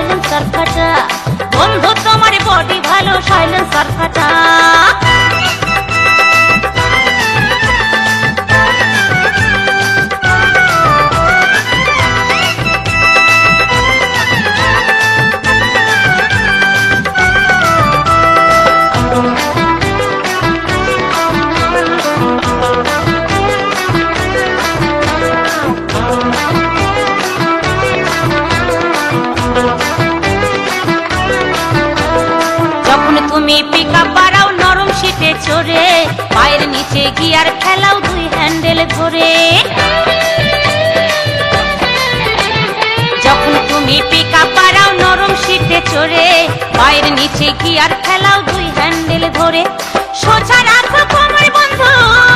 Silencer ফাটা বন্ধু তোমার বডি ভালো সাইলেন্সার ফাটা চড়ে পায়ের নিচে গিয়ার খেলাও দুই হ্যান্ডেল ধরে। যখন তুমি পিকা পাড়াও নরম শীতে চড়ে, পায়ের নিচে গিয়ার খেলাও দুই হ্যান্ডেল ধরে। সোজা রাখো কোমর বন্ধু।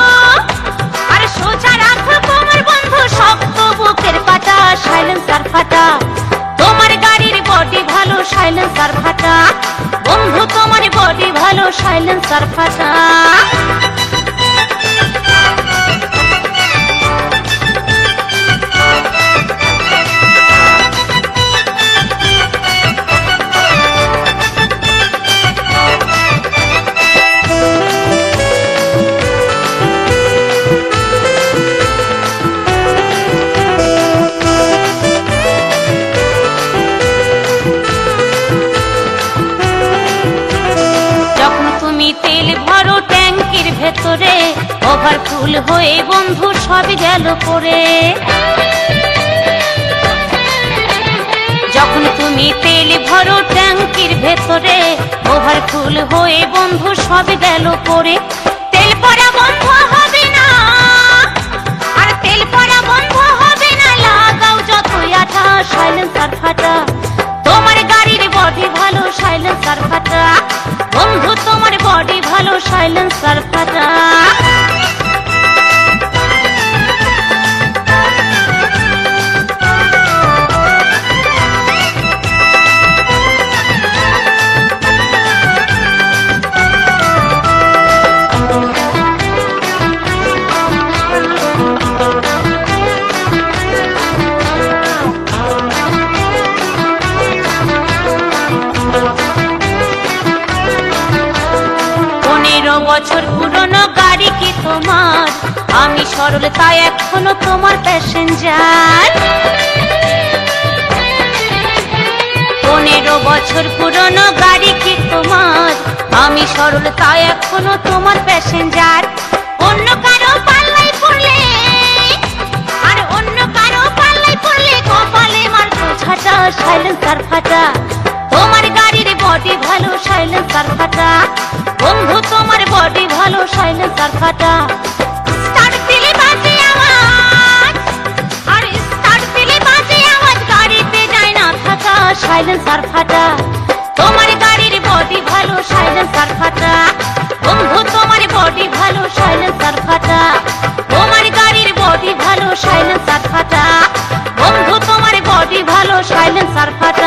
সাইলেন্সার ফাটা। ট্যাঙ্কির ওভার ফুল হয়ে বন্ধু সবই গেল পরে। যখন তুমি তেল ভরো ট্যাঙ্কির ভেতরে ওভার ফুল হয়ে বন্ধু সবই গেল পরে। তেল পরা বন্ধ হবে বছর পুরনো গাড়ি কি তোমার? আমি সরল, তাই এখনও তোমার প্যাসেঞ্জার পনেরো বছর পুরনো গাড়ি কি তোমার? আমি সরল, তাই এখনও তোমার প্যাসেঞ্জার অন্য কারও পাল্লাই পড়লে, আর অন্য কারও পাল্লাই পড়লে কপালে মার ঝাঁটা সাইলেন্সার ফাটা। কথাটা সাইলেন্সার ফাটা। তোমার গাড়ির বডি ভালো, সাইলেন্সার ফাটা। বন্ধু, তোমার বডি ভালো, সাইলেন্সার ফাটা। তোমার গাড়ির বডি ভালো, সাইলেন্সার ফাটা। বন্ধু, তোমার বডি ভালো, সাইলেন্সার ফাটা।